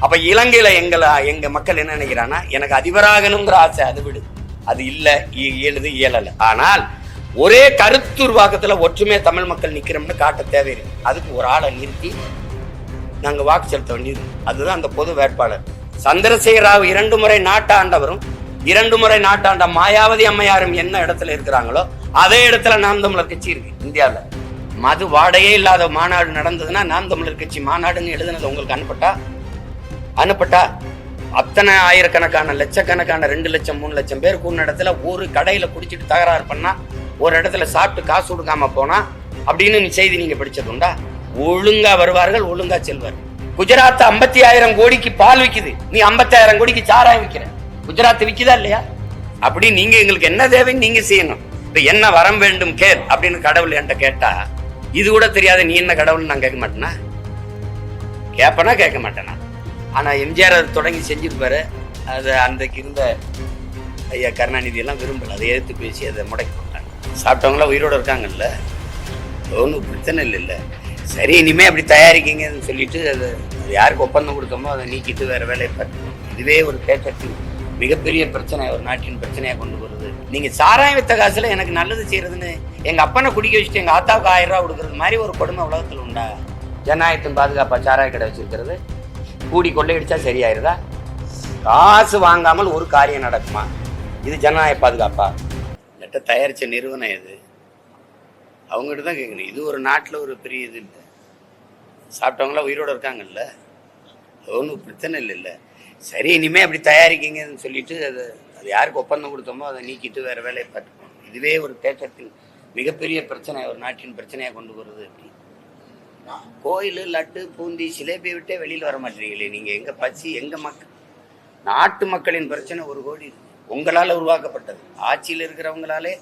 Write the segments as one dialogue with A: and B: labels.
A: அப்ப இலங்கையில எங்களை எங்க மக்கள் என்ன நினைக்கிறான்னா எனக்கு அதிபராகணுங்கிற ஆசை அது விடு. அது இல்ல இ- இயலுது இயலல. ஆனால் ஒரே கருத்துருவாக்கத்துல ஒற்றுமையாக தமிழ் மக்கள் நிக்கிறோம்னு காட்ட தேவையில்லை. அதுக்கு ஒரு ஆளை நிறுத்தி நாங்க வாக்கு செலுத்த வேண்டியது. அதுதான் அந்த பொது வேட்பாளர். சந்திரசேகர ராவ் இரண்டு முறை நாட்டாண்டவரும் இரண்டு முறை நாட்டாண்ட மாயாவதி அம்மையாரும் என்ன இடத்துல இருக்கிறாங்களோ அதே இடத்துல நாம் தமிழர் கட்சி இருக்கு இந்தியாவில். மது வாடையே இல்லாத மாநாடு நடந்ததுன்னா நாம் தமிழர் கட்சி மாநாடுன்னு எழுதுனது உங்களுக்கு அனுப்பட்டா அனுப்பட்டா அத்தனை ஆயிரக்கணக்கான லட்சக்கணக்கான ரெண்டு லட்சம் மூணு லட்சம் பேர் கூடின இடத்துல ஒரு கடையில குடிச்சிட்டு தகராறு பண்ணா ஒரு இடத்துல சாப்பிட்டு காசு கொடுக்காம போனா அப்படின்னு நீ செய்தி நீங்க படித்தது உண்டா? ஒழுங்கா வருவார்கள் ஒழுங்கா செல்வார் குஜராத் ஐம்பத்தி ஆயிரம் கோடிக்கு பால் விக்குது. நீ ஐம்பத்தாயிரம் கோடிக்கு சாராயம் விற்கிற குஜராத் விக்குதா இல்லையா? அப்படி நீங்க எங்களுக்கு என்ன தேவைன்னு நீங்க செய்யணும். இப்ப என்ன வரம் வேண்டும் கேள் அப்படின்னு கடவுள் என்கிட்ட கேட்டா இது கூட தெரியாத நீ என்ன கடவுள்னு நான் கேட்க மாட்டேனா? கேட்பனா கேட்க மாட்டேனா? ஆனால் எம்ஜிஆர் அதை தொடங்கி செஞ்சிருப்பாரு அது அன்றைக்கு இருந்த ஐயா கருணாநிதி எல்லாம் விரும்பல. அதை எதிர்த்து பேசி அதை முடக்கி போட்டாங்க சாப்பிட்டவங்களாம் உயிரோட இருக்காங்கல்ல. ஒன்றும் பிரச்சனை இல்லைல்ல சரி இனிமேல் அப்படி தயாரிக்கீங்கன்னு சொல்லிட்டு அதை அது யாருக்கு ஒப்பந்தம் கொடுத்தோமோ அதை நீக்கிட்டு வேறு வேலையை பார்த்துக்கணும் இதுவே ஒரு பேச்சத்தின் மிகப்பெரிய பிரச்சனை ஒரு நாட்டின் பிரச்சனையாக கொண்டு வருது நீங்கள் சாராயம் வித்த காசில் எனக்கு நல்லது செய்யறதுன்னு எங்கள் அப்பனை குடிக்க வச்சுட்டு எங்கள் ஆத்தாவுக்கு ஆயிரம் ரூபா கொடுக்குறது மாதிரி ஒரு கொடுமை உலகத்தில் உண்டா? ஜனநாயகத்தின் பாதுகாப்பாக சாராய கடை வச்சிருக்கிறது? கூடி கொள்ளையடிச்சா சரியாயிருதா? காசு வாங்காமல் ஒரு காரியம் நடக்குமா? இது ஜனநாயக பாதுகாப்பா? லெட்டை தயாரித்த நிறுவனம் எது? அவங்ககிட்ட தான் கேட்கணும். இது ஒரு நாட்டில் ஒரு பெரிய இது இல்லை. சாப்பிட்டவங்களாம் உயிரோடு இருக்காங்கல்ல. ஒன்றும் பிரச்சனை இல்லை இல்லை. சரி இனிமேல் அப்படி தயாரிக்கீங்கன்னு சொல்லிட்டு அது அது யாருக்கு ஒப்பந்தம் கொடுத்தோமோ அதை நீக்கிட்டு வேறு வேலையை பார்த்துக்கணும். இதுவே ஒரு தேட்டத்தின் மிகப்பெரிய பிரச்சனை ஒரு நாட்டின் பிரச்சனையாக கொண்டு வருது அப்படின்னு கோயில் லட்டு பூந்தி சிலேபியை விட்டே வெளியில் வர மாட்டீங்களே நீங்கள் எங்கள் பசி எங்கள் மக்கள் நாட்டு மக்களின் பிரச்சனை ஒரு கோடி. இருக்கு உங்களால் உருவாக்கப்பட்டது. ஆட்சியில் இருக்கிறவங்களாலே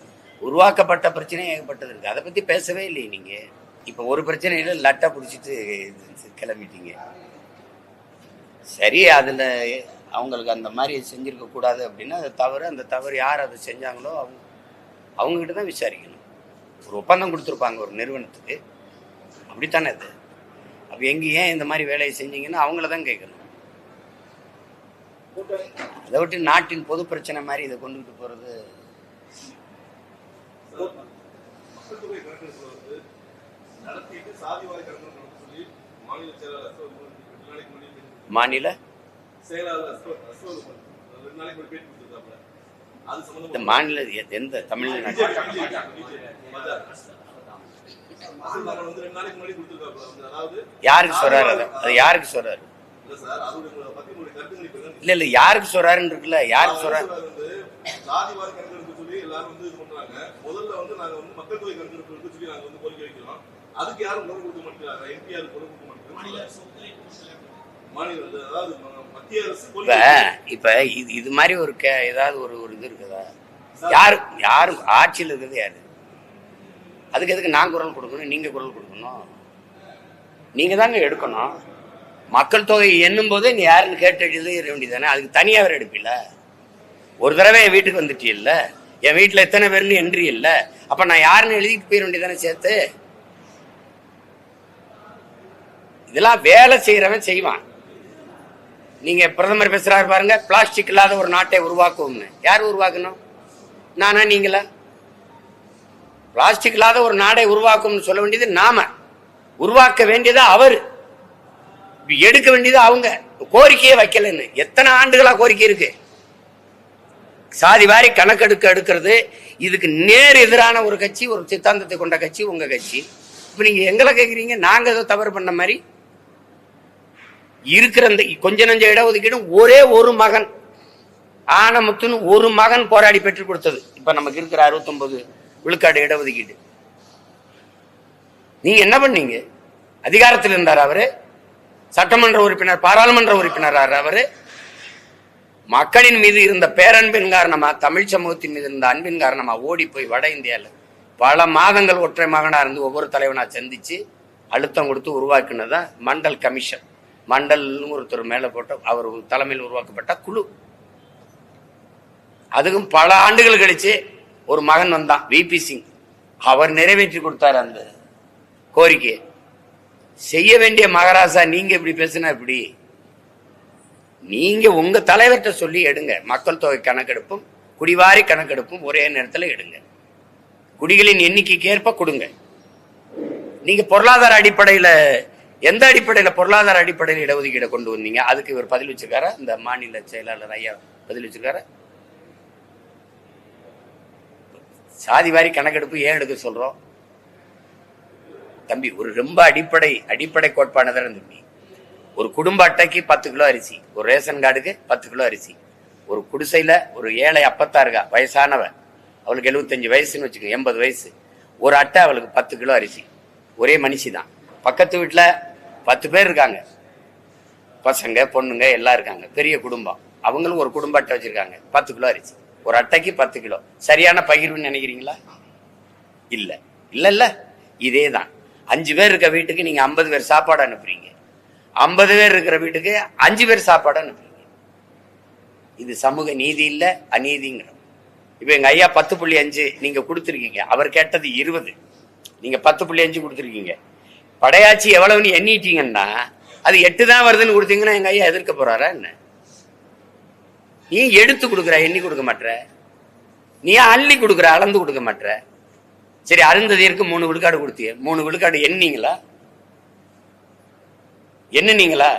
A: உருவாக்கப்பட்ட பிரச்சனை ஏகப்பட்டது இருக்கு. அதை பற்றி பேசவே இல்லையே நீங்கள் இப்போ ஒரு பிரச்சனையில லட்டை பிடிச்சிட்டு கிளம்பிட்டீங்க. சரி அதில் அவங்களுக்கு அந்த மாதிரி செஞ்சிருக்க கூடாது அப்படின்னா அந்த தவறு. அந்த தவறு யார் அதை செஞ்சாங்களோ அவங்க அவங்ககிட்ட தான் விசாரிக்கணும். ஒரு ஒப்பந்தம் கொடுத்துருப்பாங்க ஒரு நிறுவனத்துக்கு. அப்படித்தானே அது? அப்போ எங்கே ஏன் இந்த மாதிரி வேலையை செஞ்சீங்கன்னா அவங்கள தான் கேட்கணும் அதை விட்டு நாட்டின் பொது பிரச்சனை மாதிரி இதை கொண்டுகிட்டு போகிறது
B: மாநில?
A: மாநில எந்த தமிழ்நாடு? யாருக்கு சொல்றாரு அதை? அது யாருக்கு சொல்றாரு?
B: இல்ல
A: இல்ல இல்ல யாருக்கு சொல்றாருன்னு இருக்குல்ல யாருக்கு சொல்றாரு?
B: அவர் வந்து சாதிவாரி கணக்கெடுப்பு சொல்லி எல்லாரும் வந்து இது பண்றாங்க. முதல்ல வந்து நாங்க வந்து மக்கள் தொகை கணக்கெடுப்பு எடுக்க சொல்லி நாங்க வந்து கோரிக்கை வைக்கிறோம். அதுக்கு யாரும் குரல் கொடுக்க மாட்டேங்கிறாங்க எம்பிஆர் குரல் கொடுக்க மாட்டேங்கிறாங்க மாநில அதாவது ம- மத்திய அரசு
A: இப்ப இப்ப இது இது மாதிரி ஒரு கே ஏதாவது ஒரு ஒரு இது இருக்குதா? யாரு யாரும் ஆட்சியில் இருக்கிறது யாரு? அதுக்கு எதுக்கு நான் குரல் கொடுக்கணும் நீங்க குரல் கொடுக்கணும்? நீங்க தாங்க எடுக்கணும். மக்கள் தொகை எண்ணும் போதே நீ யாருன்னு கேட்டு எழுத வேண்டியதானே அதுக்கு தனியாக வேறு எடுப்பில்ல? ஒரு தடவை என் வீட்டுக்கு வந்துட்டீல்ல என் வீட்டில் எத்தனை பேர்னு என்ட்ரி இல்லை அப்ப நான் யாருன்னு எழுதிட்டு போயிட வேண்டியதானே சேர்த்து? இதெல்லாம் வேலை செய்யறவன் செய்வான். நீங்க பிரதமர் பேசுறாரு பாருங்க பிளாஸ்டிக் இல்லாத ஒரு நாட்டை உருவாக்குவோம்னு. யார் உருவாக்கணும்? நானா நீங்களா? பிளாஸ்டிக் இல்லாத ஒரு நாடை உருவாக்கும்னு சொல்ல வேண்டியது நாம. உருவாக்க வேண்டியது அவர். எடுக்க வேண்டியது அவங்க. கோரிக்கையே வைக்கலன்னு. எத்தனை ஆண்டுகளா கோரிக்கை இருக்கு? சாதி வாரி கணக்கெடுக்க எடுக்கிறது இதுக்கு நேர் எதிரான ஒரு கட்சி ஒரு சித்தாந்தத்தை கொண்ட கட்சி உங்க கட்சி. இப்ப நீங்க எங்களை கேக்குறீங்க நாங்க ஏதோ தவறு பண்ண மாதிரி. இருக்கிற அந்த கொஞ்ச நஞ்ச இடஒதுக்கீடும் ஒரே ஒரு மகன். ஆனமுத்துன்னு ஒரு மகன் போராடி பெற்றுக் கொடுத்தது. இப்ப நமக்கு இருக்கிற அறுபத்தொன்பது விழுக்காடு இடஒதுக்கீடு. நீங்க என்ன பண்ணீங்க? அதிகாரத்தில் இருந்தார் அவரு. சட்டமன்ற உறுப்பினர் பாராளுமன்ற உறுப்பினர் அவரு. மக்களின் மீது இருந்த பேரன்பின் காரணமா தமிழ் சமூகத்தின் மீது இருந்த அன்பின் காரணமா ஓடி போய் வட இந்தியாவில் பல மாதங்கள் ஒற்றை மகனா இருந்து ஒவ்வொரு தலைவனா சந்திச்சு அழுத்தம் கொடுத்து உருவாக்குனதான் மண்டல் கமிஷன். மண்டல்னு ஒருத்தர் மேல போட்ட அவர் தலைமையில் உருவாக்கப்பட்ட குழு. அதுக்கும் பல ஆண்டுகள் கழிச்சு ஒரு மகன் வந்தான் விபி சிங் அவர் நிறைவேற்றி கொடுத்தார் அந்த கோரிக்கையை. செய்ய வேண்டிய மகாராஜா நீங்க இப்படி பேசினா இப்படி நீங்க உங்க தலைவர்கிட்ட சொல்லி எடுங்க. மக்கள் தொகை கணக்கெடுப்பும் குடிவாரி கணக்கெடுப்பும் ஒரே நேரத்துல எடுங்க. குடிகளின் எண்ணிக்கைக்கு ஏற்ப கொடுங்க. நீங்க பொருளாதார அடிப்படையில எந்த அடிப்படையில பொருளாதார அடிப்படையில் இடஒதுக்கீடு கொண்டு வந்தீங்க? அதுக்கு இவர் பதில் வச்சிருக்காரா? இந்த மாநில செயலாளர் ஐயா பதில் வச்சிருக்காரா? சாதி வாரி கணக்கெடுப்பு ஏன் எடுக்க சொல்றோம்? தம்பி ஒரு ரொம்ப அடிப்படை அடிப்படை கோட்பானதான தம்பி. ஒரு குடும்ப அட்டைக்கு பத்து கிலோ அரிசி ஒரு ரேஷன் கார்டுக்கு பத்து கிலோ அரிசி ஒரு குடிசையில ஒரு ஏழை அப்பத்தா இருக்கா வயசானவ அவளுக்கு எழுபத்தஞ்சு வயசுன்னு வச்சுக்கோ எண்பது வயசு ஒரு அட்டை அவளுக்கு பத்து கிலோ அரிசி ஒரே மனுஷி தான் பக்கத்து வீட்டில் பத்து பேர் இருக்காங்க. பசங்க பொண்ணுங்க எல்லாம் இருக்காங்க பெரிய குடும்பம். அவங்களும் ஒரு குடும்ப அட்டை வச்சிருக்காங்க பத்து கிலோ அரிசி. ஒரு அட்டைக்கு பத்து கிலோ. சரியான பகிர்வுன்னு நினைக்கிறீங்களா? இல்ல. இல்ல இல்ல. இதே தான் அஞ்சு பேர் இருக்க வீட்டுக்கு நீங்க ஐம்பது பேர் சாப்பாடு அனுப்புறீங்க. ஐம்பது பேர் இருக்கிற வீட்டுக்கு அஞ்சு பேர் சாப்பாடு அனுப்புறீங்க. இது சமூக நீதி இல்ல அநீதிங்கிறோம் இப்ப எங்க ஐயா பத்து புள்ளி அஞ்சு நீங்க கொடுத்துருக்கீங்க. அவர் கேட்டது இருபது. நீங்க பத்து புள்ளி அஞ்சு கொடுத்துருக்கீங்க. படையாச்சி எவ்வளவுன்னு எண்ணிட்டீங்கன்னா அது எட்டு தான் வருதுன்னு கொடுத்தீங்கன்னா எங்க ஐயா எதிர்க்க போறாரா என்ன? நீ எடுத்து கொடுக்குற எண்ணி கொடுக்க மாட்டுற நீ அள்ளி கொடுக்குற அளந்து கொடுக்க மாட்டுற சரி அருந்ததியருக்கு மூணு விழுக்காடு கொடுத்திய. மூணு விழுக்காடு எண்ணீங்களா என்னன்னீங்களா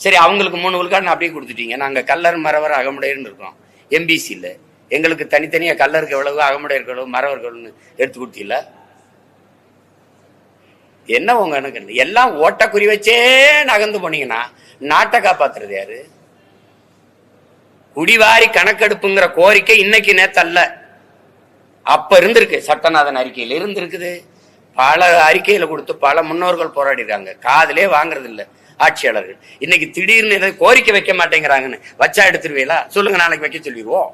A: சரி அவங்களுக்கு மூணு விழுக்காடு அப்படியே கொடுத்துட்டீங்க. நாங்கள் கல்லர் மரவர் அகமுடையர்னு இருக்கோம் எம்பிசியில் எங்களுக்கு தனித்தனியாக கல்லருக்கு எவ்வளவு அகமுடையருக்கு எவ்வளவு மரவர்கள்னு எடுத்து கொடுத்தீங்கள? என்ன உங்க எனக்கு எல்லாம் ஓட்டக்குறி வச்சே நகர்ந்து போனீங்கன்னா நாட்டை காப்பாத்துறது யாரு? குடிவாரி கணக்கெடுப்புங்கிற கோரிக்கை இன்னைக்கு நேத்தல்ல. அப்ப இருந்திருக்கு. சட்டநாதன் அறிக்கையில் இருந்திருக்குது. பல அறிக்கையில கொடுத்து பல முன்னோர்கள் போராடிருக்காங்க. காதலே வாங்குறது இல்ல ஆட்சியாளர்கள். இன்னைக்கு திடீர்னு ஏதோ கோரிக்கை வைக்க மாட்டேங்கிறாங்கன்னு வச்சா எடுத்துருவீங்களா? சொல்லுங்க நாளைக்கு வைக்க சொல்லிடுவோம்.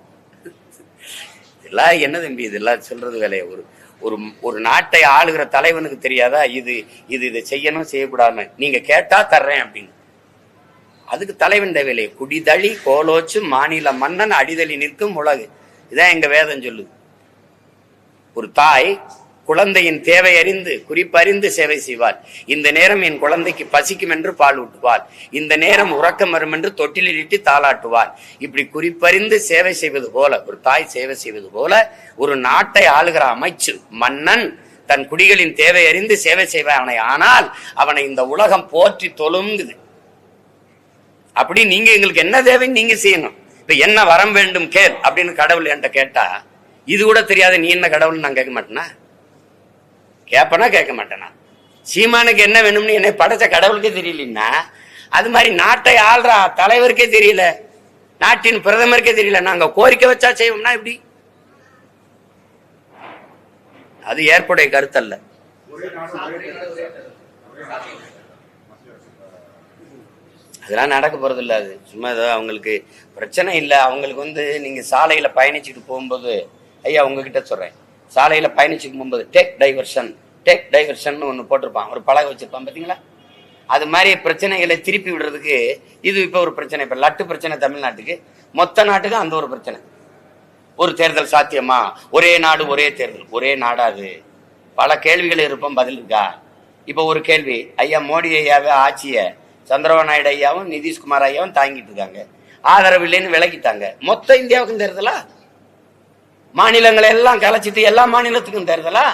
A: இதெல்லாம் என்ன தம்பி? இதெல்லாம் சொல்றது வேலையை? ஒரு ஒரு ஒரு நாட்டை ஆளுகிற தலைவனுக்கு தெரியாதா? இது இது இதை செய்யணும் செய்யக்கூடாதுன்னு. நீங்க கேட்டா தர்றேன் அப்படின்னு. அதுக்கு தலைவன் தேவையில்லை. குடிதழி கோலோச்சு மாநில மன்னன் அடிதழி நிற்கும் உலகு. இதான் எங்க வேதம் சொல்லுது. ஒரு தாய் குழந்தையின் தேவை அறிந்து குறிப்பறிந்து சேவை செய்வார் இந்த நேரம் என் குழந்தைக்கு பசிக்கும் என்று பால் ஊட்டுவார் இந்த நேரம் உறக்கம் வரும் என்று தொட்டிலிட்டு தாளாட்டுவார் இப்படி குறிப்பறிந்து சேவை செய்வது போல ஒரு தாய் சேவை செய்வது போல ஒரு நாட்டை ஆளுகிற அமைச்சு மன்னன் தன் குடிகளின் தேவை அறிந்து சேவை செய்வானை. ஆனால் அவனை இந்த உலகம் போற்றி தொழுங்குது. அப்படி நீங்க எங்களுக்கு என்ன தேவைன்னு நீங்க செய்யணும். இப்ப என்ன வரம் வேண்டும் கேள் அப்படின்னு கடவுள் என்கிட்ட கேட்டா இது கூட தெரியாத நீ என்ன கடவுள்னு நான் கேட்க மாட்டேனா? கேட்பனா கேட்க மாட்டேனா? சீமானுக்கு என்ன வேணும்னு என்னை படைச்ச கடவுளுக்கே தெரியலன்னா அது மாதிரி நாட்டை ஆள்ற தலைவருக்கே தெரியல. நாட்டின் பிரதமருக்கே தெரியல. நாங்க கோரிக்கை வச்சா செய்வோம்னா எப்படி? அது ஏற்புடைய கருத்தல்ல. அதெல்லாம் நடக்க போறது இல்ல அது. சும்மா ஏதோ அவங்களுக்கு பிரச்சனை இல்லை. அவங்களுக்கு வந்து நீங்க சாலையில பயணிச்சுட்டு போகும்போது ஐயா உங்ககிட்ட சொல்றேன். சாலையில பயணிச்சுட்டு போகும்போது டேக் டைவர்ஷன் டேக் டைவர்ஷன் ஒன்று போட்டிருப்பான். ஒரு பழக வச்சிருப்பான் பார்த்தீங்களா அது மாதிரி பிரச்சனைகளை திருப்பி விடுறதுக்கு இது இப்போ ஒரு பிரச்சனை. இப்போ லட்டு பிரச்சனை தமிழ்நாட்டுக்கு. மொத்த நாட்டுக்கு அந்த ஒரு பிரச்சனை. ஒரு தேர்தல் சாத்தியமா? ஒரே நாடு ஒரே தேர்தல். ஒரே நாடாது பல கேள்விகள் இருப்போம் பதில் இருக்கா? இப்போ ஒரு கேள்வி. ஐயா மோடி ஐயாவே ஆட்சியை சந்திரபாபு நாயுடு ஐயாவும் நிதிஷ்குமார் ஐயாவும் தாங்கிட்டு இருக்காங்க. ஆதரவு இல்லைன்னு விலக்கிட்டாங்க மொத்த இந்தியாவுக்கும் தேர்தலா? மாநிலங்களை எல்லாம் கலைச்சிட்டு எல்லா மாநிலத்துக்கும் தேர்தலா?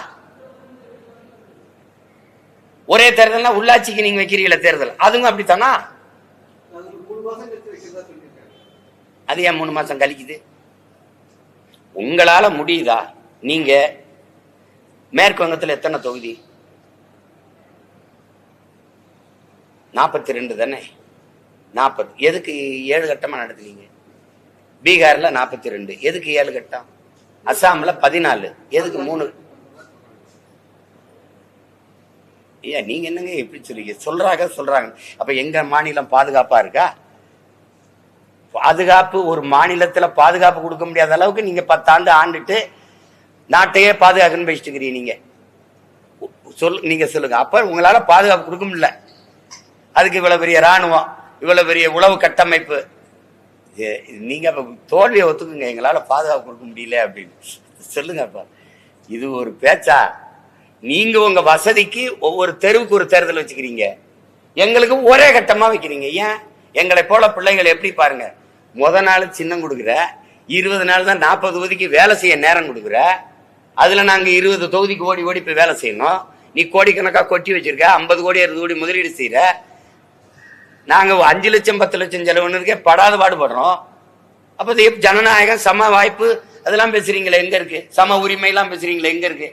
A: ஒரே தேர்தல்னா உள்ளாட்சிக்கு நீங்க வைக்கிறீங்கள தேர்தல். அதுவும் அப்படித்தானா? அது ஏன் மூணு மாசம் கழிக்குது? உங்களால முடியுதா? நீங்க மேற்கு வங்கத்தில் எத்தனை தொகுதி? நாற்பத்தி ரெண்டு தானே? நாற்பது எதுக்கு ஏழு கட்டமாக நடத்துனீங்க? பீகாரில் நாற்பத்தி ரெண்டு எதுக்கு ஏழு கட்டம்? அஸ்ஸாமில் பதினாலு. எதுக்கு மூணு? ஏன் நீங்கள் என்னங்க எப்படி சொல்றீங்க? சொல்கிறாங்க சொல்கிறாங்க அப்போ எங்கள் மாநிலம் பாதுகாப்பாக இருக்கா? பாதுகாப்பு ஒரு மாநிலத்தில் பாதுகாப்பு கொடுக்க முடியாத அளவுக்கு நீங்கள் பத்தாண்டு ஆண்டுட்டு நாட்டையே பாதுகாக்கணும்னு பேசிட்டு இருக்கிறீங்க. நீங்கள் சொல் நீங்கள் சொல்லுங்கள் அப்போ உங்களால் பாதுகாப்பு கொடுக்க முடியல. அதுக்கு இவ்வளவு பெரிய ராணுவம் இவ்வளவு பெரிய உளவு கட்டமைப்பு. இது- இது நீங்க தோல்வியை ஒத்துக்குங்க. எங்களால பாதுகாப்பு கொடுக்க முடியல அப்படின்னு. சொல்லுங்க அப்ப. இது ஒரு பேச்சா? நீங்க உங்க வசதிக்கு ஒவ்வொரு தெருவுக்கு ஒரு தேர்தல் வச்சுக்கிறீங்க. எங்களுக்கு ஒரே கட்டமா வைக்கிறீங்க. ஏன்? எங்களை போல பிள்ளைகள் எப்படி பாருங்க? முத நாள் சின்னம் கொடுக்குற இருபது நாள் தான் நாற்பது தொகுதிக்கு வேலை செய்ய நேரம் கொடுக்குற. அதுல நாங்க இருபது தொகுதிக்கு ஓடி ஓடி போய் வேலை செய்யணும். நீ கோடிக்கணக்காக கொட்டி வச்சிருக்க ஐம்பது கோடி அறுபது கோடி முதலீடு செய்யற நாங்க அஞ்சு லட்சம் பத்து லட்சம் செலவுன்னு இருக்கே படாத பாடுபடுறோம். அப்ப ஜனநாயகம் சம வாய்ப்பு அதெல்லாம் பேசுறீங்களே எங்க இருக்கு? சம உரிமை எல்லாம் பேசுறீங்களே எங்க இருக்கு?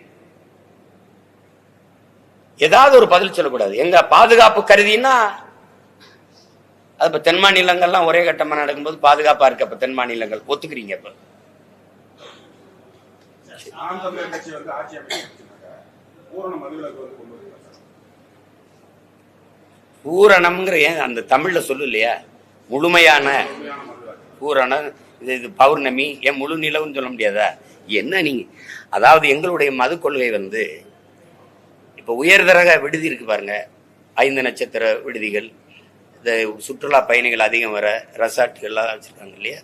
A: ஏதாவது ஒரு பதில் சொல்லக்கூடாது. எங்க பாதுகாப்பு கருதின்னா அது இப்ப தென் மாநிலங்கள்லாம் ஒரே கட்டமா நடக்கும்போது பாதுகாப்பா இருக்கு அப்ப தென் மாநிலங்கள். ஒத்துக்கிறீங்க இப்ப?
C: ஆந்திர கட்சி வந்து ஆட்சி அமைச்சிருக்காங்க பூரண மதுவிலக்கு வந்து கொண்டு
A: பூரணம்ங்கிற ஏன் அந்த தமிழ்ல சொல்லு இல்லையா? முழுமையான பூரணம் இது இது பௌர்ணமி ஏன் முழு நிலவுன்னு சொல்ல முடியாதா? என்ன நீங்க அதாவது எங்களுடைய மது கொள்கை வந்து இப்போ உயர்தரக விடுதி இருக்கு பாருங்க. ஐந்து நட்சத்திர விடுதிகள் இந்த சுற்றுலா பயணிகள் அதிகம் வர ரெசார்ட்டுகள்லாம் வச்சிருக்காங்க இல்லையா?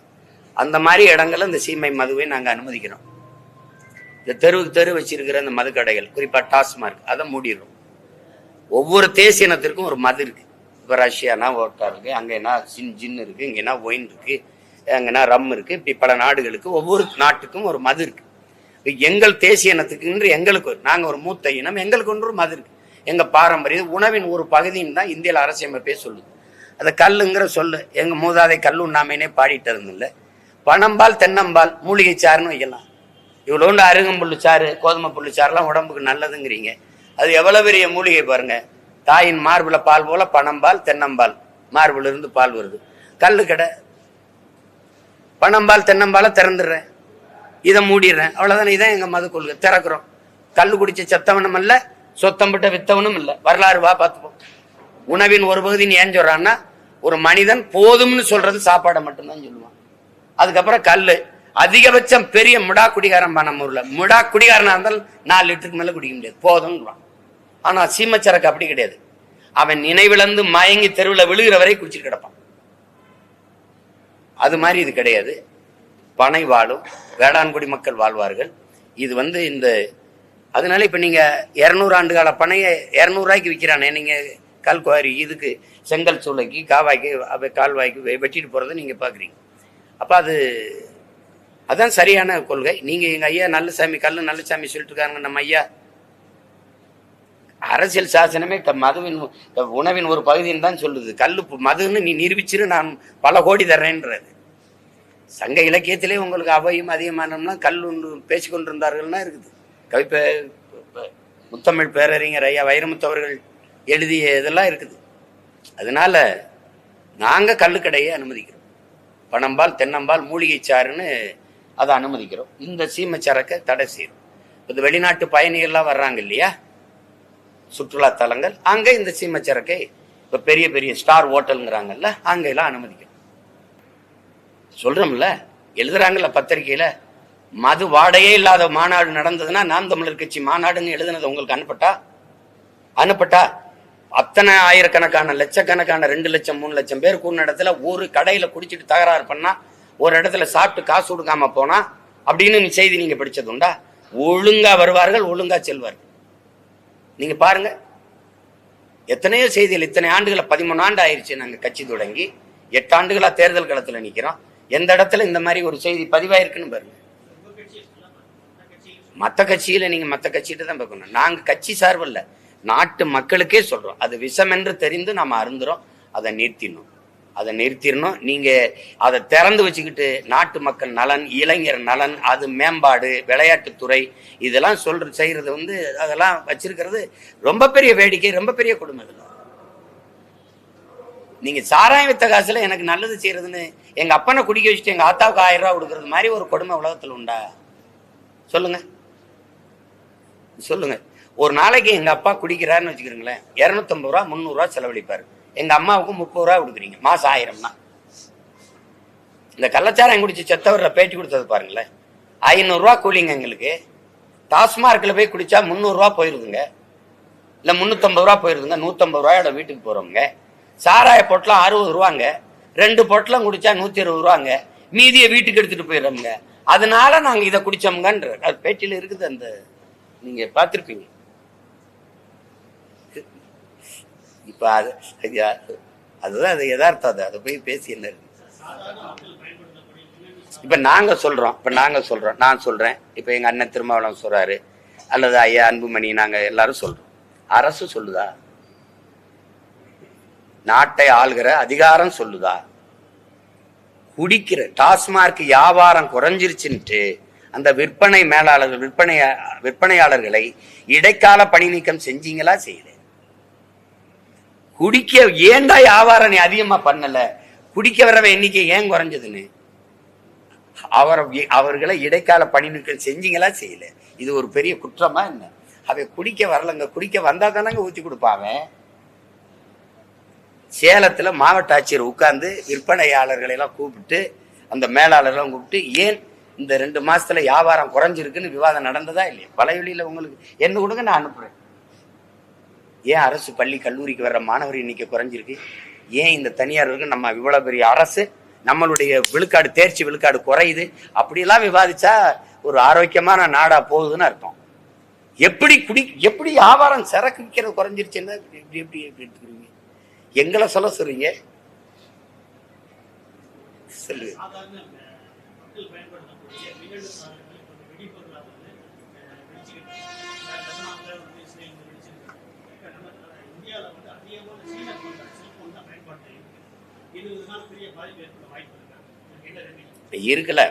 A: அந்த மாதிரி இடங்கள்ல இந்த சீமை மதுவை நாங்கள் அனுமதிக்கிறோம். இந்த தெருவுக்கு தெரு வச்சிருக்கிற அந்த மதுக்கடைகள் குறிப்பா டாஸ்மார்க் அதை மூடிடுறோம். ஒவ்வொரு தேசியனத்திற்கும் ஒரு மது இருக்கு. இப்போ ரஷ்யானா ஓட்டா இருக்கு அங்கேனா சின் ஜின் இருக்கு இங்கேனா ஒயின் இருக்கு அங்கேனா ரம் இருக்கு இப்படி பல நாடுகளுக்கு ஒவ்வொரு நாட்டுக்கும் ஒரு மது இருக்கு. எங்கள் தேசிய இனத்துக்குன்று எங்களுக்கு ஒரு- ஒரு மூத்த இனம் எங்களுக்கு ஒன்று ஒரு மது இருக்கு. எங்கள் பாரம்பரிய உணவின் ஒரு பகுதின்னு தான் இந்தியாவில் அரசியமைப்பே சொல்லுது. அந்த கல்லுங்கிற சொல்லு எங்கள் மூதாதை கல் உண்ணாமையினே பாடிட்டு இல்லை. பனம்பால் தென்னம்பால் மூலிகை சாறுன்னு வைக்கலாம். இவ்வளோண்டு அருகம்புல்லு சாறு கோதுமை புல்லு சாறுலாம் உடம்புக்கு நல்லதுங்கிறீங்க. அது எவ்வளவு பெரிய மூலிகை பாருங்க. தாயின் மார்புல பால் போல பணம்பால் தென்னம்பால் மார்புல இருந்து பால் வருது. கல்லு கடை. பணம்பால் தென்னம்பாலை திறந்துடுறேன். இதை மூடிடுறேன். அவ்வளவுதானே இதான் எங்க மது கொள்கை. திறக்கிறோம். கல்லு குடிச்ச செத்தவனும் இல்ல சொத்தம்பட்ட வித்தவனும் இல்லை. வரலாறு வா பார்த்துப்போம். உணவின் ஒரு பகுதின்னு ஏன் சொல்றான்னா ஒரு மனிதன் போதும்னு சொல்றது சாப்பாடை மட்டும்தான் சொல்லுவான். அதுக்கப்புறம் கல்லு. அதிகபட்சம் பெரிய முடா குடிகாரன் நம்ம ஊர்ல முடா குடிகாரனா இருந்தாலும் நாலு லிட்டருக்கு மேல குடிக்க முடியாது. போதும்ன்றான் ஆனால் சீமச்சரக்கு அப்படி கிடையாது. அவன் நினைவிழந்து மயங்கி தெருவில் விழுகிற வரை குடிச்சிட்டு கிடப்பான். அது மாதிரி இது கிடையாது. பனை வாழும். வேளாண்குடி மக்கள் வாழ்வார்கள். இது வந்து இந்த அதனால இப்போ நீங்கள் இரநூறு ஆண்டு கால பனையை இரநூறுவாய்க்கு விற்கிறானே நீங்க கல்குவாரி இதுக்கு செங்கல் சூளைக்கு காவாய்க்கு கால்வாய்க்கு வெட்டிட்டு போகிறத நீங்கள் பார்க்குறீங்க அப்போ அது அதான் சரியான கொள்கை. நீங்கள் எங்கள் ஐயா நல்லசாமி கல்லு நல்லசாமி சொல்லிட்டு இருக்காங்க நம்ம ஐயா. அரசியல் சாசனமே மதுவின் உணவின் ஒரு பகுதின்னு தான் சொல்லுது. கல்லு மதுன்னு நீ நிரூபிச்சிரு நான் பல கோடி தர்றேன்றது. சங்க இலக்கியத்திலே உங்களுக்கு அவையும் அதிகமானம்னா கல் ஒன்று பேசிக்கொண்டிருந்தார்கள்னா இருக்குது. கவிப்பே முத்தமிழ் பேரறிஞர் ஐயா வைரமுத்து அவர்கள் எழுதிய இதெல்லாம் இருக்குது. அதனால நாங்கள் கல்லுக்கடையை அனுமதிக்கிறோம். பணம்பால் தென்னம்பால் மூலிகை சாறுன்னு அதை அனுமதிக்கிறோம். இந்த சீமை சரக்கை தடை செய்யறோம். இந்த வெளிநாட்டு பயணிகள்லாம் வர்றாங்க இல்லையா? சுற்றுலா தலங்கள் அங்கே இந்த சீமச்சரக்கை இப்போ இப்ப பெரிய பெரிய ஸ்டார் ஹோட்டல்ங்கிறாங்கல்ல அங்கெல்லாம் எல்லாம் சொல்கிறோம்ல சொல்றோம்ல எழுதுறாங்கல்ல பத்திரிகையில் மது வாடையே இல்லாத மாநாடு நடந்ததுன்னா நாம் தமிழர் கட்சி மாநாடுன்னு எழுதுனது உங்களுக்கு அனுப்பட்டா? அனுப்பட்டா? அத்தனை ஆயிரக்கணக்கான லட்சக்கணக்கான ரெண்டு லட்சம் மூணு லட்சம் பேர் கூடின இடத்துல ஒரு கடையில குடிச்சிட்டு தகராறு பண்ணா ஒரு இடத்துல சாப்பிட்டு காசு கொடுக்காம போனா அப்படின்னு செய்தி நீங்க படிச்சது உண்டா? ஒழுங்கா வருவார்கள் ஒழுங்கா செல்வார்கள். நீங்க பாருங்க. எத்தனையோ செய்திகள் இத்தனை ஆண்டுகளை பதிமூணு ஆண்டு ஆயிடுச்சு நாங்கள் கட்சி தொடங்கி. எட்டு ஆண்டுகளா தேர்தல் களத்தில் நிற்கிறோம் எந்த இடத்துல இந்த மாதிரி ஒரு செய்தி பதிவாயிருக்குன்னு பாருங்க. மற்ற கட்சியில நீங்க மற்ற கட்சிகிட்ட தான் பார்க்கணும். நாங்க கட்சி சார்பில்ல நாட்டு மக்களுக்கே சொல்றோம். அது விஷம் என்று தெரிந்து நாம அருந்துறோம். அதை நிறுத்தினோம் அதை நிறுத்திடணும். நீங்கள் அதை திறந்து வச்சுக்கிட்டு நாட்டு மக்கள் நலன் இளைஞர் நலன் அது மேம்பாடு விளையாட்டுத்துறை இதெல்லாம் சொல்ற செய்கிறது வந்து அதெல்லாம் வச்சிருக்கிறது ரொம்ப பெரிய வேடிக்கை ரொம்ப பெரிய கொடுமை இதெல்லாம் நீங்கள் சாராயம் வித்த காசில் எனக்கு நல்லது செய்கிறதுன்னு எங்கள் அப்பனை குடிக்க வச்சுட்டு எங்கள் ஆத்தாவுக்கு ஆயிரம் ரூபா கொடுக்குறது மாதிரி ஒரு கொடுமை உலகத்தில் உண்டா? சொல்லுங்க. சொல்லுங்க. ஒரு நாளைக்கு எங்கள் அப்பா குடிக்கிறாருன்னு வச்சுக்கிறீங்களேன் இரநூத்தம்பது ரூபா முந்நூறுரூவா செலவழிப்பார் செலவழிப்பாரு. எங்க அம்மாவுக்கு முப்பது ரூபா கொடுக்குறீங்க. மாசம் ஆயிரம்னா. இந்த கள்ளச்சாரம் குடிச்சு செத்தவர்ல பேட்டி கொடுத்தது பாருங்களேன். ஐநூறுரூவா கூலிங்க எங்களுக்கு. டாஸ்மார்க்கில் போய் குடிச்சா முந்நூறுரூவா போயிருதுங்க. இல்லை முந்நூற்றம்பது ரூபா போயிருதுங்க. நூற்றம்பது ரூபாயோட வீட்டுக்கு போகிறவங்க சாராய பொட்டலம் அறுபது ரூபாங்க. ரெண்டு பொட்டலம் குடிச்சா நூற்றி இருபது ரூபாங்க. மீதியை வீட்டுக்கு எடுத்துகிட்டு போயிடுறோம்ங்க. அதனால நாங்கள் இதை குடிச்சோம்ங்கன்ற அது பேட்டியில் இருக்குது அந்த நீங்கள் பார்த்துருப்பீங்க. இப்ப அது ஐயா, அதுதான் அது யதார்த்தம் அது. அதை போய் பேசி என்ன இருக்கு? இப்ப நாங்க சொல்றோம். இப்ப நாங்க சொல்றோம். நான் சொல்றேன். இப்ப எங்க அண்ணன் திருமாவளம் சொல்றாரு. அல்லது ஐயா அன்புமணி நாங்க எல்லாரும் சொல்றோம். அரசு சொல்லுதா? நாட்டை ஆள்கிற அதிகாரம் சொல்லுதா? குடிக்கிற டாஸ்மார்க் வியாபாரம் குறைஞ்சிருச்சுன்ட்டு அந்த விற்பனை மேலாளர்கள் விற்பனை விற்பனையாளர்களை இடைக்கால பணி நீக்கம் செஞ்சீங்களா செய்யல? குடிக்க ஏன்டா வியாபாரம் நீ அதிகமா பண்ணல? குடிக்க வரவ எண்ணிக்கை ஏன் குறைஞ்சதுன்னு? அவரை அவர்களை இடைக்கால பணி நீக்கம் செஞ்சீங்களா? செய்யல. இது ஒரு பெரிய குற்றமா என்ன? அவன் குடிக்க வரலங்க. குடிக்க வந்தா தானங்க ஊத்தி கொடுப்பாங்க சேலத்துல மாவட்ட ஆட்சியர் உட்கார்ந்து விற்பனையாளர்களை எல்லாம் கூப்பிட்டு அந்த மேலாளர்லாம் கூப்பிட்டு ஏன் இந்த ரெண்டு மாசத்துல வியாபாரம் குறைஞ்சிருக்குன்னு விவாதம் நடந்ததா இல்லையா? வலைவெளியில உங்களுக்கு என்ன கொடுங்க நான் அனுப்புறேன். ஏன் அரசு பள்ளி கல்லூரிக்கு வர்ற மாணவர் எண்ணிக்கை குறைஞ்சிருக்கு? ஏன் இந்த தனியாருக்கு நம்ம இவ்வளவு பெரிய அரசு நம்மளுடைய விழுக்காடு தேர்ச்சி விழுக்காடு குறையுது? அப்படியெல்லாம் விவாதிச்சா ஒரு ஆரோக்கியமான நாடா போகுதுன்னு அர்த்தம். எப்படி குடி எப்படி வியாபாரம் சரக்கு விற்கிறது குறைஞ்சிருச்சுன்னா எப்படி எப்படி எப்படி எடுத்துக்கிறீங்க. எங்களை சொல்ல சொல்றீங்க. சொல்லு
D: சாதாரண அஹ், மக்கள் பயன்படுத்தக்கூடிய மின்னணு சாதனங்கள் இப்போ இந்த வெடிப்பொருளாக வந்து அஹ், வெடிச்சுக்கிட்டு டெர்மாங்க வந்து இஸ்ரேல் வந்து வெடிச்சிருக்கு இப்போ நம்ம இந்தியாவில் வந்து அதிகமான சீன பொருட்கள் செல்போன் தான் பயன்பாட்டு இருக்கு இது இதனால பெரிய பாதிப்பு ஏற்பட வாய்ப்பு இருக்கா இதுக்கு என்ன ரெமெடி
A: இருக்குல்ல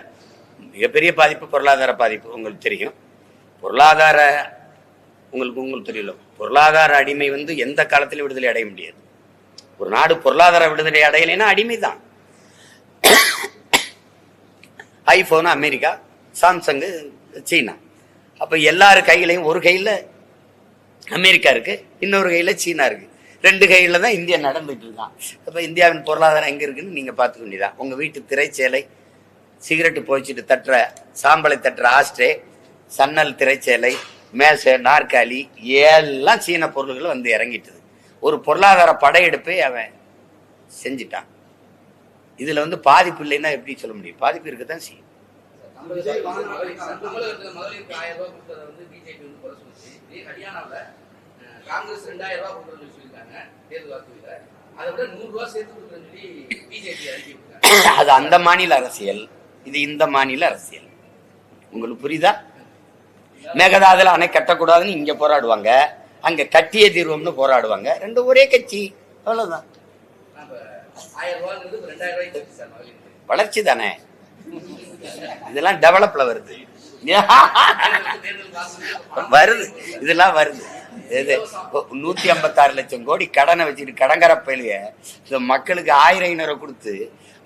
A: மிகப்பெரிய பாதிப்பு பொருளாதார பாதிப்பு உங்களுக்கு தெரியும். பொருளாதார உங்களுக்கு உங்களுக்கு தெரியல பொருளாதார அடிமை வந்து எந்த காலத்திலும் விடுதலை அடைய முடியாது. ஒரு நாடு பொருளாதார விடுதலை அடையலைன்னா அடிமை தான் ஐபோன் அமெரிக்கா சாம்சங்கு சீனா. அப்போ எல்லார் கையிலையும் ஒரு கையில் அமெரிக்கா இருக்கு இன்னொரு கையில் சீனா இருக்கு. ரெண்டு கையில் தான் இந்தியா நடந்துட்டு இருக்கான் அப்போ இந்தியாவின் பொருளாதாரம் எங்கே இருக்குன்னு நீங்கள் பார்த்துக்க வேண்டியதான் உங்கள் வீட்டு திரைச்சேலை சிகரெட்டு போய்ச்சிட்டு தட்டுற சாம்பலை தட்டுற ஆஸ்ட்ரே சன்னல் திரைச்சேலை மேசை நாற்காலி எல்லாம் சீன பொருள்கள் வந்து இறங்கிட்டுது. ஒரு பொருளாதார படையெடுப்பை அவன் செஞ்சிட்டான். இதுல வந்து பாதிப்பு இல்லைன்னா எப்படி சொல்ல முடியும்? பாதிப்பு இருக்கத்தான் செய்யும்.
E: காங்கிரஸ் ரெண்டாயிரம் ரூபாய் தேர்தல் வாக்குறுதியில அதை விட நூறு ரூபாய் சேர்த்து கொடுக்குறேன்னு சொல்லி பிஜேபி அறிக்கை விட்டாங்க
A: அது அந்த மாநில அரசியல். இது இந்த மாநில அரசியல். உங்களுக்கு புரியுதா? மேகதாதுல அணை கட்டக்கூடாதுன்னு இங்க போராடுவாங்க. அங்க கட்டிய தீர்வோம்னு போராடுவாங்க. ரெண்டு ஒரே கட்சி. அவ்வளவுதான். வளர்ச்சி தானே? இதெல்லாம் டெவலப்ல வருது. வருது. இதெல்லாம் வருது. இது நூத்தி ஐம்பத்தாறு லட்சம் கோடி கடனை வச்சுட்டு கடங்கர பயிலுக இந்த மக்களுக்கு ஆயிரம் ஐநூறு கொடுத்து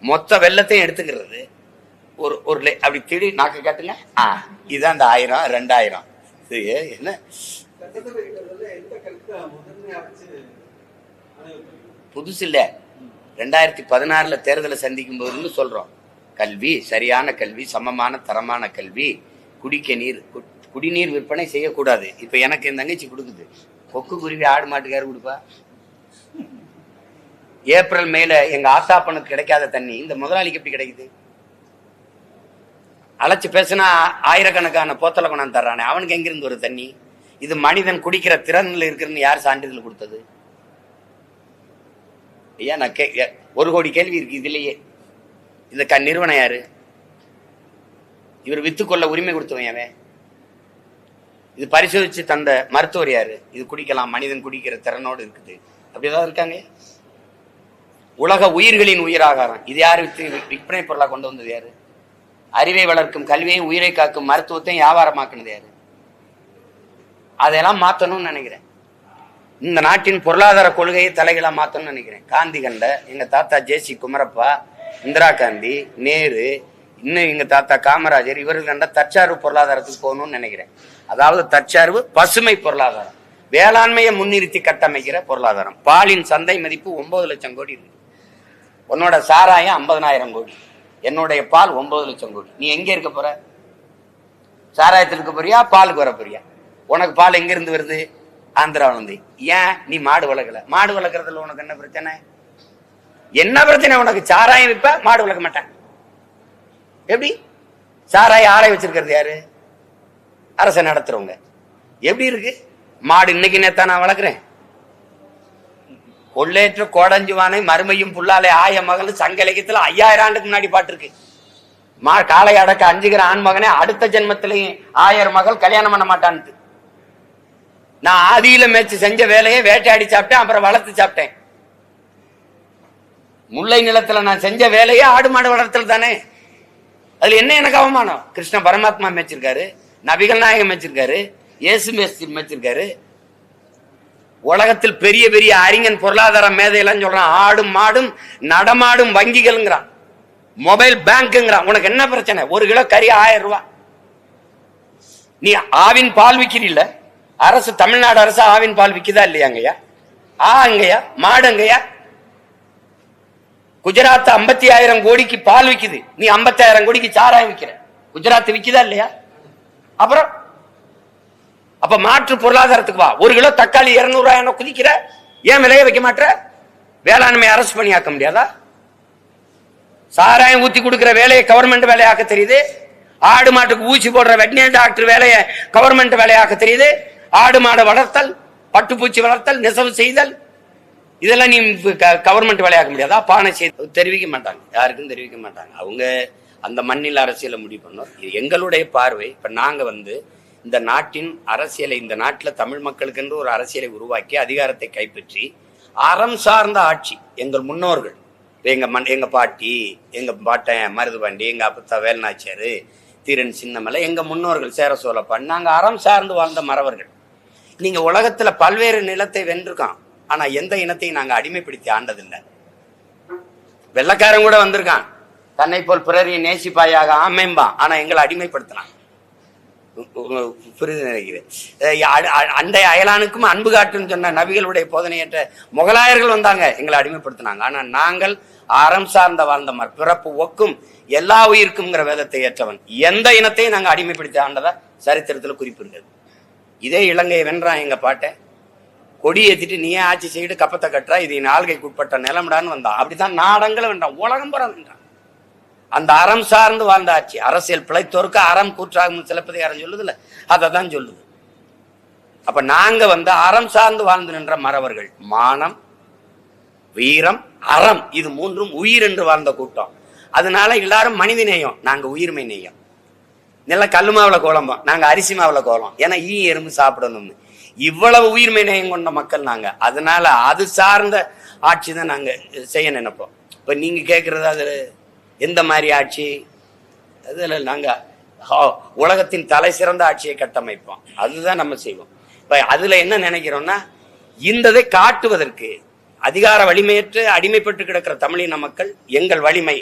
A: மொத்த வெள்ளத்தையும் எடுத்துக்கிறது. ஒரு ஒரு அப்படி திடி நாக்கு காட்டுங்க. ஆ இதுதான் அந்த ஆயிரம் ரெண்டாயிரம். இது என்ன? புதுசு இல்ல. ரெண்டாயிரத்தி பதினாறுல தேர்தலை சந்திக்கும் போதுன்னு சொல்றோம். கல்வி சரியான கல்வி சமமான தரமான கல்வி குடிக்க நீர் குடிநீர் விற்பனை செய்யக்கூடாது. இப்போ எனக்கு என் தங்கச்சி கொடுக்குது. கொக்கு குருவி ஆடு மாட்டுக்காரு கொடுப்பா. ஏப்ரல் மேல எங்க ஆத்தாப்பனுக்கு கிடைக்காத தண்ணி இந்த முதலாளிக்கு எப்படி கிடைக்குது? அழைச்சி பேசினா ஆயிரக்கணக்கான போத்தலை கொண்டாந்து தர்றானே. அவனுக்கு எங்கிருந்து ஒரு தண்ணி? இது மனிதன் குடிக்கிற திறன்ல இருக்குன்னு யார் சான்றிதழ் கொடுத்தது? ஐயா நான் கே ஒரு கோடி கேள்வி இருக்கு இதுலயே இந்த க நிறுவனம் யாரு? இவர் வித்துக்கொள்ள உரிமை கொடுத்தவன் அவன் இது பரிசோதிச்சு தந்த மருத்துவர் யாரு? இது குடிக்கலாம் மனிதன் குடிக்கிற திறனோடு இருக்குது. அப்படி ஏதாவது இருக்காங்க? உலக உயிர்களின் உயிராகாரம். இது யார் வித்து விற்பனை பொருளா கொண்டு வந்தது யாரு? அறிவை வளர்க்கும் கல்வியை உயிரை காக்கும் மருத்துவத்தையும் வியாபாரமாக்குனது யாரு? அதையெல்லாம் மாத்தணும்னு நினைக்கிறேன். இந்த நாட்டின் பொருளாதார கொள்கையை தலைகளாக மாத்தணும்னு நினைக்கிறேன். காந்தி கண்ட எங்க தாத்தா ஜேசி குமரப்பா இந்திரா காந்தி நேரு இன்னும் எங்க தாத்தா காமராஜர் இவர்கள் கண்ட தற்சார்பு பொருளாதாரத்துக்கு போகணும்னு நினைக்கிறேன். அதாவது தற்சார்பு பசுமை பொருளாதாரம். வேளாண்மையை முன்னிறுத்தி கட்டமைக்கிற பொருளாதாரம். பாலின் சந்தை மதிப்பு ஒன்பது லட்சம் கோடி இருக்கு. உன்னோட சாராயம் ஐம்பதனாயிரம் கோடி. என்னுடைய பால் ஒன்பது லட்சம் கோடி. நீ எங்கே இருக்க போற? சாராயத்தில் இருக்க போறியா? பாலுக்கு வர போறியா? உனக்கு பால் எங்க இருந்து வருது? ஆந்திராவிலேருந்து. ஏன்? நீ மாடு வளர்க்கல. மாடு வளர்க்குறதுல உனக்கு என்ன பிரச்சனை? என்ன பிரச்சனை உனக்கு? சாராயம் விற்ப மாடு வளர்க்க மாட்டேன். எப்படி? சாராய் ஆலை வச்சிருக்கிறது யாரு? அரசை நடத்துறவங்க. எப்படி இருக்கு? மாடு இன்னைக்கு நேத்தா நான் வளர்க்குறேன். கொள்ளேற்று கோடஞ்சுவானை மறுமையும் புல்லாலே ஆய மகள் சங்க இலக்கியத்தில் ஐயாயிரம் ஆண்டுக்கு முன்னாடி பாட்டிருக்கு. மா காளை அடக்க அஞ்சுகிற ஆண் மகனே அடுத்த ஜென்மத்திலையும் ஆயிரம் மகள் கல்யாணம் பண்ண மாட்டான்ட்டு நான் ஆதியில மேய்ச்சி செஞ்ச வேலையை வேட்டையாடி சாப்பிட்டேன் அப்புறம் வளர்த்து சாப்பிட்டேன். முல்லை நிலத்துல நான் செஞ்ச வேலையே ஆடு மாடு வளர்த்தல் தானே. அதுல என்ன எனக்கு அவமானம்? கிருஷ்ண பரமாத்மா மேய்ச்சிருக்காரு நபிகள் நாயகம் மேய்ச்சிருக்காரு இயேசு மேய்ச்சி மேய்ச்சிருக்காரு உலகத்தில் பெரிய பெரிய அறிஞன் பொருளாதார மேதையெல்லாம் சொல்றான் ஆடும் மாடும் நடமாடும் வங்கிகள்ங்கிறான். மொபைல் பேங்க்குங்கிறான். உனக்கு என்ன பிரச்சனை? ஒரு கிலோ கறி ஆயிரம் ரூபாய் நீ ஆவின் பால் விக்கிறீல்ல? அரசு தமிழ்நாடு அரசு ஆவின் பால் விக்குதா இல்லையாங்கய்யா ஆ அங்கய்யா மாடுங்கய்யா குஜராத் ஐம்பத்தி ஆயிரம் கோடிக்கு பால் விக்குது. நீ ஐம்பத்தி ஆயிரம் கோடிக்கு சாராயம் விக்கிற. குஜராத் விக்குதா இல்லையா? அப்புறம் அப்ப மாற்று பொருளாதாரத்துக்கு வா. ஒரு கிலோ தக்காளி இருநூறு ரூபாய் குதிக்கிற? ஏன் விலையை வைக்க மாட்டேற? வேளாண்மை அரசு பணியாக்க முடியாதா? சாராயம் ஊத்தி கொடுக்கிற வேலையை கவர்மெண்ட் வேலையாக்க தெரியுது. ஆடு மாட்டுக்கு ஊசி போடுற வெட்டினரி டாக்டர் வேலையை கவர்மெண்ட் வேலையாக்க தெரியுது. ஆடு மாடு வளர்த்தல் பட்டுப்பூச்சி வளர்த்தல் நெசவு செய்தல் இதெல்லாம் நீ கவர்மெண்ட் வேலையாக்க முடியாதா? பானை செய்து தெரிவிக்க மாட்டாங்க. யாருக்கும் தெரிவிக்க மாட்டாங்க. அவங்க அந்த மண்ணில் அரசியலை முடிவு பண்ணோம் இது எங்களுடைய பார்வை. இப்ப நாங்க வந்து இந்த நாட்டின் அரசியலை இந்த நாட்டில் தமிழ் மக்களுக்கென்று ஒரு அரசியலை உருவாக்கி அதிகாரத்தை கைப்பற்றி அறம் சார்ந்த ஆட்சி எங்கள் முன்னோர்கள் இப்ப எங்க மண் எங்க பாட்டி எங்க பாட்டன் மருதுபாண்டி எங்க அப்பத்தா வேல்நாச்சியாரு தீரன் சின்னமலை எங்க முன்னோர்கள் சேர சோழப்பான் நாங்கள் அறம் சார்ந்து வாழ்ந்த மறவர்கள். நீங்க உலகத்துல பல்வேறு நிலத்தை வென்றிருக்கோம். ஆனா எந்த இனத்தையும் நாங்க அடிமைப்படுத்தி ஆண்டதில்லை. வெள்ளக்காரன் கூட வந்திருக்கான். தன்னை போல் பிறரையும் நேசிப்பாயாக ஆமேம்பான் ஆனா எங்களை அடிமைப்படுத்தினான் புரிந்து நினைக்கிறேன். அ- அண்டை அயலானுக்கும் அன்பு காட்டுன்னு சொன்ன நபிகளுடைய போதனையற்ற முகலாயர்கள் வந்தாங்க. எங்களை அடிமைப்படுத்தினாங்க. ஆனா நாங்கள் அறம் சார்ந்த வாழ்ந்த மர் பிறப்பு ஒக்கும் எல்லா உயிருக்கும்ங்கிற வேதத்தை ஏற்றவன். எந்த இனத்தையும் நாங்கள் அடிமைப்படுத்தி ஆண்டதா சரித்திரத்தில் குறிப்பு இதே இலங்கையை வென்றான் எங்க பாட்டை. கொடி ஏத்திட்டு நீயே ஆட்சி செய்துட்டு கப்பத்தை கட்டுறா இது என் ஆள்கைக்கு உட்பட்ட நிலம்டான்னு வந்தான். அப்படித்தான் நாடங்களை வென்றான் உலகம் புறம் வென்றான். அந்த அறம் சார்ந்து வாழ்ந்த ஆட்சி அரசியல் பிழைத்தோருக்கு அறம் கூற்றாகும் சிலப்பதிகாரம் சொல்லுதுல்ல அதை தான் சொல்லுது. அப்ப நாங்க வந்து அறம் சார்ந்து வாழ்ந்து நின்ற மறவர்கள் மானம் வீரம் அறம் இது மூன்றும் உயிர் என்று வாழ்ந்த கூட்டம். அதனால எல்லாரும் மனித நேயம் நாங்க உயிர்மை நேயம். நல்ல கல்லு மாவுல கோலம்போம் நாங்க அரிசி மாவுல கோலம் ஏன்னா ஈ எறும்பு சாப்பிடணும்னு. இவ்வளவு உயிர் நேயம் கொண்ட மக்கள் நாங்க. அதனால அது சார்ந்த ஆட்சி தான் நாங்க செய்ய நினைப்போம். இப்ப நீங்க கேட்குறது அது எந்த மாதிரி ஆட்சி? அதுல நாங்க உலகத்தின் தலை சிறந்த ஆட்சியை கட்டமைப்போம். அதுதான் நம்ம செய்வோம். இப்ப அதுல என்ன நினைக்கிறோம்னா இந்ததை காட்டுவதற்கு அதிகார வலிமையற்று அடிமைப்பட்டு கிடக்கிற தமிழின மக்கள் எங்கள் வலிமை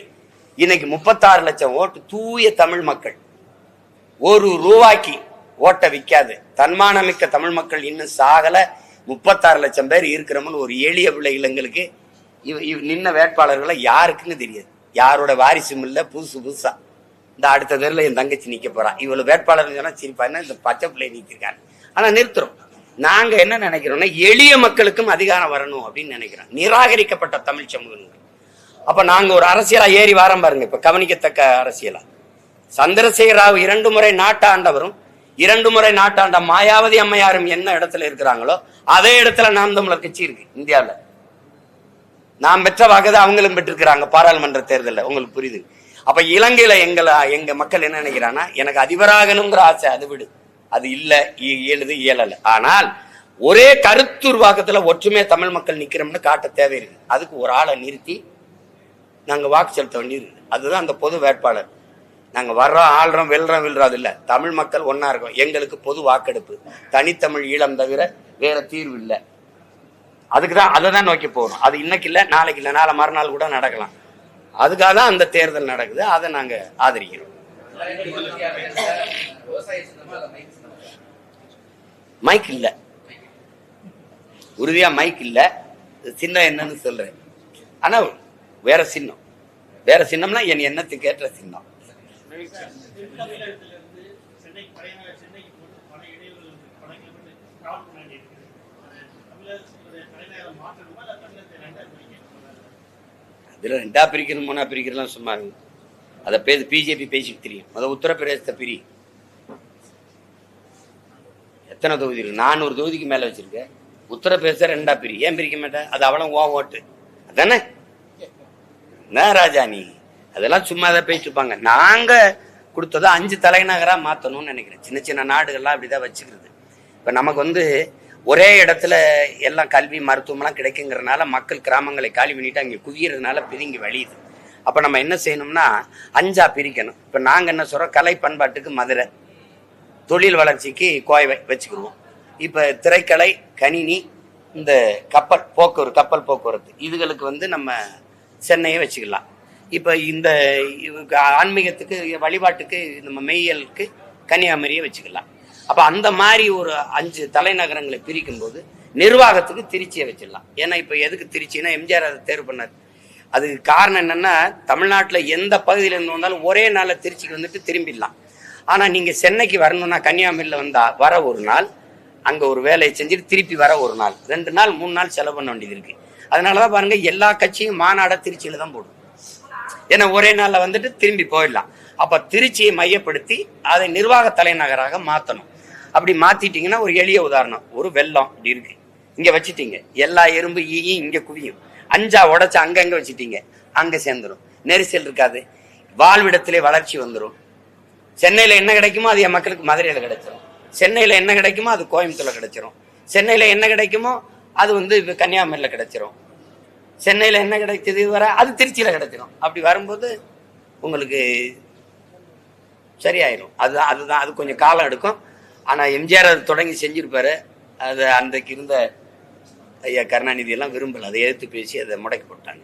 A: இன்னைக்கு முப்பத்தாறு லட்சம் ஓட்டு தூய தமிழ் மக்கள். ஒரு ரூபாய்க்கு ஓட்ட விற்காது. தன்மானமிக்க தமிழ் மக்கள் இன்னும் சாகல. முப்பத்தாறு லட்சம் பேர் இருக்கிறோம்னு ஒரு எளிய பிள்ளைகளுங்களுக்கு இவ இவ் நின்ன வேட்பாளர்களை யாருக்குன்னு தெரியாது. யாரோட வாரிசும் இல்லை புதுசு புதுசா. இந்த அடுத்த தெருல என் தங்கச்சி நிற்க போகிறான் இவ்வளவு வேட்பாளர் சொன்னா சிரிப்பாருன்னா இந்த பச்சை பிள்ளை நிற்கிறாங்க ஆனால் நிறுத்துறோம். நாங்கள் என்ன நினைக்கிறோம்னா எளிய மக்களுக்கும் அதிகாரம் வரணும் அப்படின்னு நினைக்கிறோம். நிராகரிக்கப்பட்ட தமிழ் சமூகங்கள். அப்போ நாங்கள் ஒரு அரசியலாக ஏறி வாரம் பாருங்க இப்போ கவனிக்கத்தக்க அரசியலாக சந்திரசேகர ராவ் இரண்டு முறை நாட்டாண்டவரும் இரண்டு முறை நாட்டாண்ட மாயாவதி அம்மையாரும் என்ன இடத்துல இருக்கிறாங்களோ அதே இடத்துல நாம் தமிழர் கட்சி இருக்கு இந்தியாவில் நாம் பெற்ற வாக்குதான் அவங்களும் பெற்றிருக்கிறாங்க பாராளுமன்ற தேர்தலில். உங்களுக்கு புரியுது? அப்ப இலங்கையில எங்களை எங்க மக்கள் என்ன நினைக்கிறான்னா எனக்கு அதிபராகணுங்கிற ஆசை அது விடு. அது இல்லை இ- இயலுது இயலல. ஆனால் ஒரே கருத்துருவாக்கத்துல ஒற்றுமையா தமிழ் மக்கள் நிக்கிறோம்னு காட்ட தேவை இருக்கு அதுக்கு ஒரு ஆளை நிறுத்தி நாங்க வாக்கு செலுத்த வேண்டியிருக்கு. அதுதான் அந்த பொது வேட்பாளர். நாங்க வர்றோம் ஆள்றோம் வெல்றோம் வெல்றோம் அது இல்ல. தமிழ் மக்கள் ஒன்னா இருக்கோம். எங்களுக்கு பொது வாக்கெடுப்பு. தனித்தமிழ் ஈழம் தவிர வேற தீர்வு இல்லை. அதுக்கு தான் அதை தான் நோக்கி போகணும் அது இன்னைக்கு இல்லை நாளைக்கு இல்லை. நாளை மறுநாள் கூட நடக்கலாம். அதுக்காக தான் அந்த தேர்தல் நடக்குது. அதை நாங்க ஆதரிக்கிறோம்.
E: மைக் இல்லை.
A: உறுதியாக இல்ல உறுதியா மைக் இல்ல. சின்னம் என்னன்னு சொல்றேன். ஆனா வேற சின்னம். வேற சின்னம்னா என் எண்ணத்துக்கு ஏற்ற சின்னம்.
D: அதில் சென்னைக்கு பழைய சென்னைக்கு போட்டு பல பல கிலோமீட்டர் டிராவல் பண்ண வேண்டியிருக்கு ரெண்டா பிரிக்கணும்?
A: மூணா பிரிக்கிறலாம் சும்மா அதை பேசி பிஜேபி பேசிட்டு தெரியும். அதை உத்தரப்பிரதேசத்தை பிரி. எத்தனை தொகுதி இருக்கு? நானூறு தொகுதிக்கு மேல வச்சிருக்க. உத்தரப்பிரதேச ரெண்டா பிரி. ஏன் பிரிக்க மாட்டேன் அது அவளும் ஓ ஓட்டு. அதானே? என்ன ராஜா நீ அதெல்லாம் சும்மா தான் பேசிட்டு இருப்பாங்க நாங்க கொடுத்ததை அஞ்சு தலைநகரா மாத்தணும்னு நினைக்கிறேன். சின்ன சின்ன நாடுகள்லாம் அப்படிதான் வச்சுக்கிறது. இப்ப நமக்கு வந்து ஒரே இடத்துல எல்லாம் கல்வி மருத்துவம்லாம் கிடைக்குங்கிறனால மக்கள் கிராமங்களை காலி பண்ணிட்டு அங்கே குவியறதுனால பிரிங்கி வழியுது. அப்ப நம்ம என்ன செய்யணும்னா அஞ்சா பிரிக்கணும். இப்ப நாங்க என்ன சொல்றோம்? கலை பண்பாட்டுக்கு மதுரை. தொழில் வளர்ச்சிக்கு கோவை வச்சுக்கிடுவோம். இப்போ திரைக்கலை கணினி இந்த கப்பல் போக்குவரத்து கப்பல் போக்குவரத்து. இதுகளுக்கு வந்து நம்ம சென்னையை வச்சுக்கலாம். இப்போ இந்த ஆன்மீகத்துக்கு வழிபாட்டுக்கு நம்ம மெய்யலுக்கு கன்னியாகுமரியை வச்சுக்கலாம். அப்போ அந்த மாதிரி ஒரு அஞ்சு தலைநகரங்களை பிரிக்கும்போது நிர்வாகத்துக்கு திருச்சியை வச்சிடலாம். ஏன்னா இப்போ எதுக்கு திருச்சின்னா எம்ஜிஆர் அதை தேர்வு பண்ணார். அதுக்கு காரணம் என்னன்னா தமிழ்நாட்டில் எந்த பகுதியிலேருந்து வந்தாலும் ஒரே நாளில் திருச்சிக்கு வந்துட்டு திரும்பிடலாம். ஆனால் நீங்கள் சென்னைக்கு வரணும்னா கன்னியாகுமரியில் வந்தால் வர ஒரு நாள் அங்கே ஒரு வேலையை செஞ்சுட்டு திருப்பி வர ஒரு நாள். ரெண்டு நாள் மூணு நாள் செலவு பண்ண வேண்டியது இருக்குது அதனால தான் பாருங்கள் எல்லா கட்சியும் மாநாட திருச்சியில் தான் போடும் ஏன்னா ஒரே நாளில் வந்துட்டு திரும்பி போயிடலாம். அப்போ திருச்சியை மையப்படுத்தி அதை நிர்வாக தலைநகராக மாத்தணும். அப்படி மாத்திட்டீங்கன்னா ஒரு எளிய உதாரணம். ஒரு வெள்ளம் இப்படி இருக்கு. இங்க வச்சிட்டீங்க. எல்லா எறும்பு ஈயும் இங்க குவியும். அஞ்சா உடைச்சு அங்கங்க வச்சிட்டீங்க. அங்க சேர்ந்துடும் நெரிசல் இருக்காது. வாழ்விடத்திலே வளர்ச்சி வந்துடும் சென்னையில என்ன கிடைக்குமோ அது என் மக்களுக்கு மதுரையில கிடைச்சிரும். சென்னையில என்ன கிடைக்குமோ அது கோயம்புத்தூர்ல கிடைச்சிரும். சென்னையில என்ன கிடைக்குமோ அது வந்து இப்ப கன்னியாகுமரியில கிடைச்சிரும். சென்னையில் என்ன கிடைச்சது வர அது திருச்சியில் கிடைச்சிடும் அப்படி வரும்போது உங்களுக்கு சரியாயிடும் அதுதான் அதுதான் அது கொஞ்சம் காலம் எடுக்கும். ஆனால் எம்ஜிஆர் அது தொடங்கி செஞ்சுருப்பாரு. அது அன்றைக்கு இருந்த ஐயா கருணாநிதி எல்லாம் விரும்பலை. அதை எதிர்த்து பேசி அதை முடக்கி போட்டாங்க.